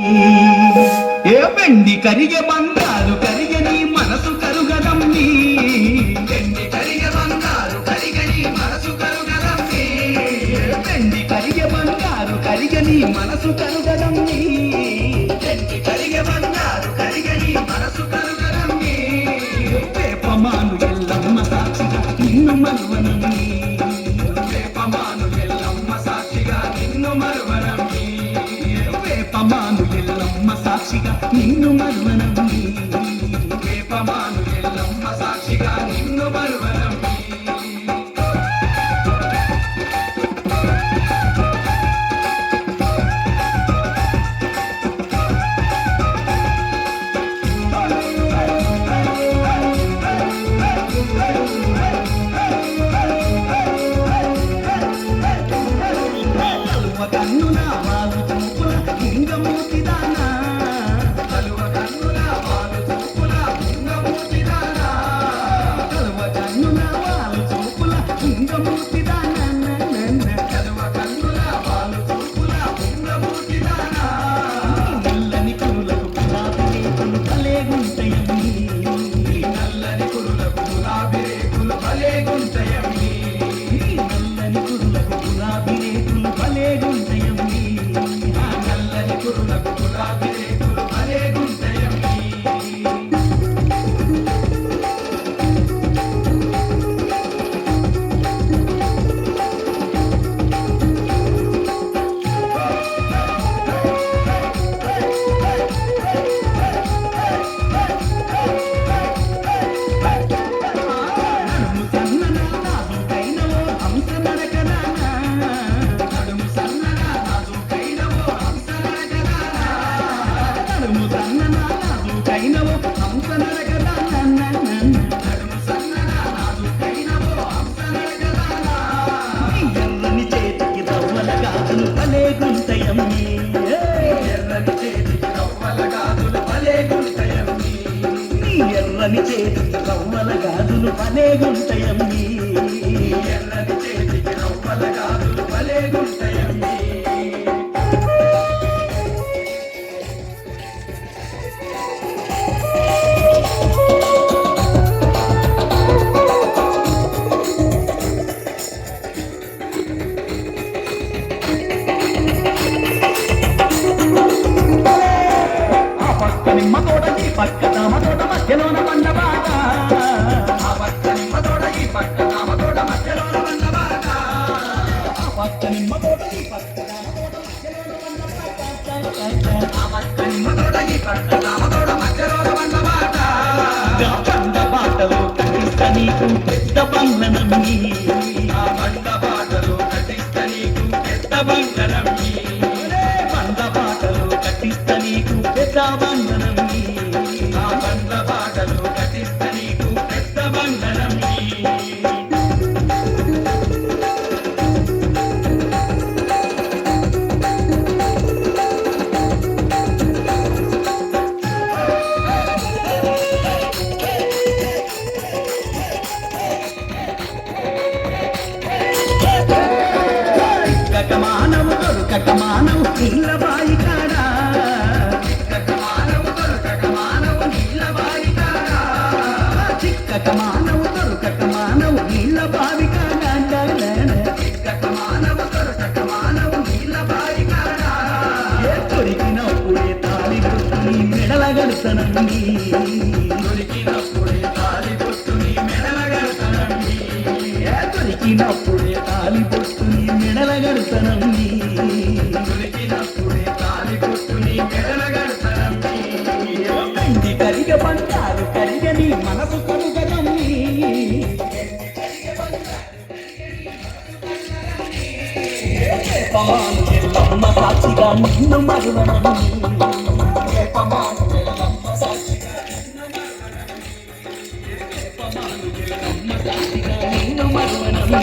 ఏ వెండి బంధాలు కరిగే నీ మనసు కరుగదమ్మి. కరిగే నీ మనసు కరుగదమ్మి. మనసు కరుగదమ్మి. కరిగే బంధాలు కరిగే మనసు కరుగదమ్మి. పేపమాను ఎల్లమ్మ నిన్ను మనువ సాక్షిగా నిన్ను మర్మనమ్మి దీపమాను ఎల్లమ్మ సాక్షిగా నిన్ను మర్మనమ్మి కన్నునా రవ్వల గాజులు భలే గుంటయమ్మి. ఎర్రని చేతికి పక్క తమ తోట మధ్యలో పెద్ద పనుల నమ్మి దొరకటమానవు ఇల్లబాయి కాడా చిక్కటమానవు దొరకటమానవు నీళ్ళబావి కాడా చిక్కటమానవు దొరకటమానవు నీళ్ళబావి కాడా చిక్కటమానవు దొరకటమానవు నీళ్ళబావి కాడా దొరికినప్పుడే తాళి గుర్తు నీ మెడల గడుసనం ఎల్లమ్మ సాక్షిగా నిన్ను మరువనని నిన్ను మరువనని